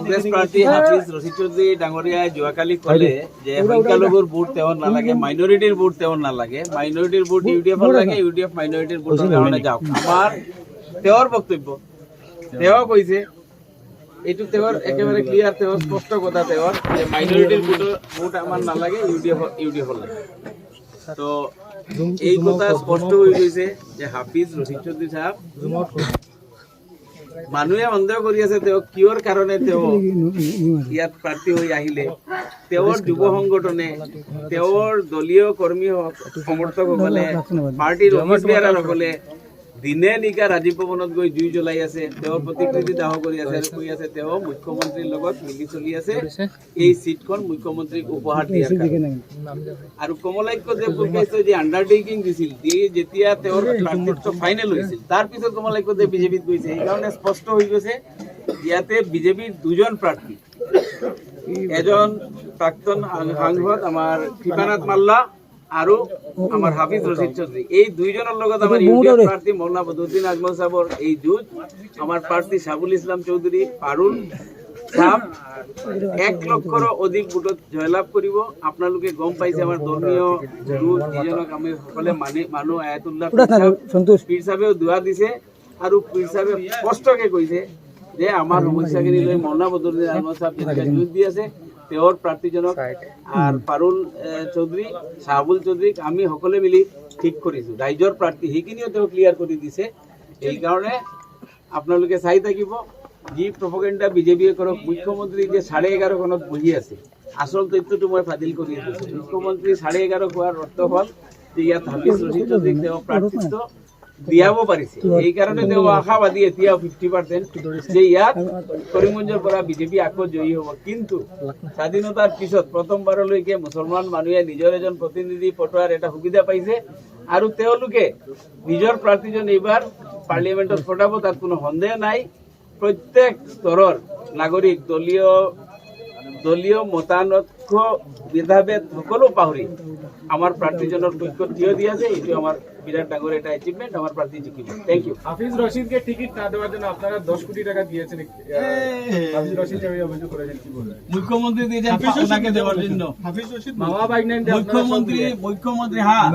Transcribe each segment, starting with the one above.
কংগ্ৰেছ প্ৰাৰ্থী হাফিজ ৰচিদ চৌধুৰী যোৱাকালি ক'লে যে সংখ্যালঘুৰ ভোট তেওঁৰ নালাগে মাইনৰিটিৰ ভোট তেওঁৰ নালাগে মাইনৰিটিৰ ভোট ইউ ডি এফৰ লাগে ইউ ডি এফ মাইনৰিটিৰ ভোটৰ কাৰণে যাওক। আমাৰ তেওঁৰ বক্তব্য তেওঁ কৈছে এইটো তেওঁৰ একেবাৰে ক্লিয়াৰ তেওঁৰ স্পষ্ট কথা তেওঁৰ যে মাইনৰিটিৰ ভোটৰ ভোট আমাৰ নালাগে ইউ ডি এফৰ ইউ ডি এফৰ লাগে। তো এই কথা স্পষ্ট হৈ গৈছে যে হাফিজ ৰচিদ চৌধুৰী চাহাব মানুহে সন্দেহ কৰি আছে, তেওঁ কিয়ৰ কাৰণে তেওঁ ইয়াত প্ৰাৰ্থী হৈ আহিলে? তেওঁৰ যুৱ সংগঠনে, তেওঁৰ দলীয় কৰ্মী সমৰ্থকসকলে, পাৰ্টীৰ অফিচ বেয়াৰসকলে দিনে নিশা ৰাজীৱ ভৱনত গৈ জুই জ্বলাই আছে তেওঁৰ প্ৰতিকৃতি দাহ কৰি আছে আৰু কৈ আছে তেওঁ মুখ্যমন্ত্ৰীৰ লগত মিলি চলি আছে। এই চিটখন মুখ্যমন্ত্ৰীক উপহাৰ কাৰণে। আৰু কমলাক্য যে পুৰকাইছে যে আণ্ডাৰটেকিং দিছিল দি যেতিয়া তেওঁৰ প্ৰাৰ্থিত্ব ফাইনেল হৈছিল তাৰ পিছত কমলাক্য যে বিজেপিত গৈছে সেইকাৰণে স্পষ্ট হৈ গৈছে ইয়াতে বিজেপিৰ দুজন প্ৰাৰ্থী। এজন প্ৰাক্তন সাংসদ আমাৰ কৃপানাথ মাল্লা আৰু আমাৰ হাফিজ ৰচিদ চৌধুৰী এই দুইজনৰ লগত আমাৰ ইউডিএফ প্ৰাৰ্থী মৌলানা বদৰুদ্দিন আজমল সাহেবৰ এই যুঁজ আমাৰ প্ৰাৰ্থী শাহুল ইছলাম চৌধুৰী পাৰুল চাহাব এক লক্ষৰ অধিক ভোটত জয়লাভ কৰিব আপোনালোকে গম পাইছে আমাৰ ধৰ্মীয় গুৰু যিজনক আমি সকলে মানি মানুহ আয়াতুল্লাহ পীৰ পীৰ দোৱা দিছে আৰু পীৰ চাহেবে স্পষ্টকে কৈছে যে আমাৰ সমস্যাখিনি লৈ মৌলানা বদৰুদ্দিন আজমল চাহেব যেনেকৈ যুঁজ দি আছে তেওঁৰ প্ৰাৰ্থীজনক আৰু পাৰুল এ, চৌধুৰী শাহাবুল চৌধুৰীক আমি সকলোৱে মিলি ঠিক কৰিছোঁ ৰাইজৰ প্ৰাৰ্থী সেইখিনিও তেওঁ ক্লিয়াৰ কৰি দিছে। সেইকাৰণে আপোনালোকে চাই থাকিব যি প্ৰপগেণ্ডা বিজেপিয়ে কৰক মুখ্যমন্ত্ৰী যে চাৰে এঘাৰখনত বহি আছে। আচল তথ্যটো মই ফাদিল কৰি দিছোঁ মুখ্যমন্ত্ৰী চাৰে এঘাৰ হোৱাৰ অৰ্থ হ'ল যে ইয়াত হাফিজ ৰচিদ চৌধুৰীক তেওঁ প্ৰাৰ্থিত্ব দিয়াব পাৰিছে সেইকাৰণে তেওঁ আশাবাদী এতিয়া ফিফটি পাৰ্চেণ্ট যে ইয়াত কৰিমগঞ্জৰ পৰা বিজেপি আকৌ জয়ী হ'ব। কিন্তু স্বাধীনতাৰ পিছত প্ৰথমবাৰলৈকে মুছলমান মানুহে নিজৰ এজন প্ৰতিনিধি পঠোৱাৰ এটা সুবিধা পাইছে। আৰু তেওঁলোকে নিজৰ প্ৰাৰ্থীজন এইবাৰ পাৰ্লিয়ামেণ্টত পঠাব তাত কোনো সন্দেহ নাই। প্ৰত্যেক স্তৰৰ নাগৰিক দলীয় দলীয় মতানৈক্য ভেদাভেদ সকলো পাহৰি আমাৰ প্ৰাৰ্থীজনৰ পক্ষত থিয় দি আছে এইটো আমাৰ বিৰাট ডাঙৰ এটা এচিভমেণ্ট আমাৰ প্ৰাৰ্থী জিকিব। থেংক ইউ হাফিজ রশিদকে টিকিট না দেওয়ার জন্য আপনারা দশ কোটি টাকা দিয়েছেন হাফিজ রশিদ অভিযোগ করেছেন কি বলবেন মুখ্যমন্ত্রী দিয়েছেন দেওয়ার জন্য। মামা বাইক নাইন মুখ্যমন্ত্রী মুখ্যমন্ত্রী হ্যাঁ।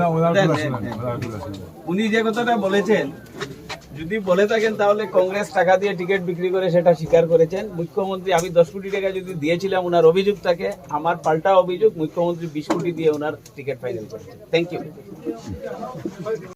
উনি যে কথাটা বলেছেন যদি বলে থাকেন তাহলে কংগ্রেস টাকা দিয়ে টিকিট বিক্রি করে সেটা স্বীকার করেছেন। মুখ্যমন্ত্রী, আমি দশ কোটি টাকা যদি দিয়েছিলাম ওনার অভিযোগ থাকে আমার পাল্টা অভিযোগ মুখ্যমন্ত্রী বিশ কোটি দিয়ে ওনার টিকিট ফাইনাল করেছেন। Thank you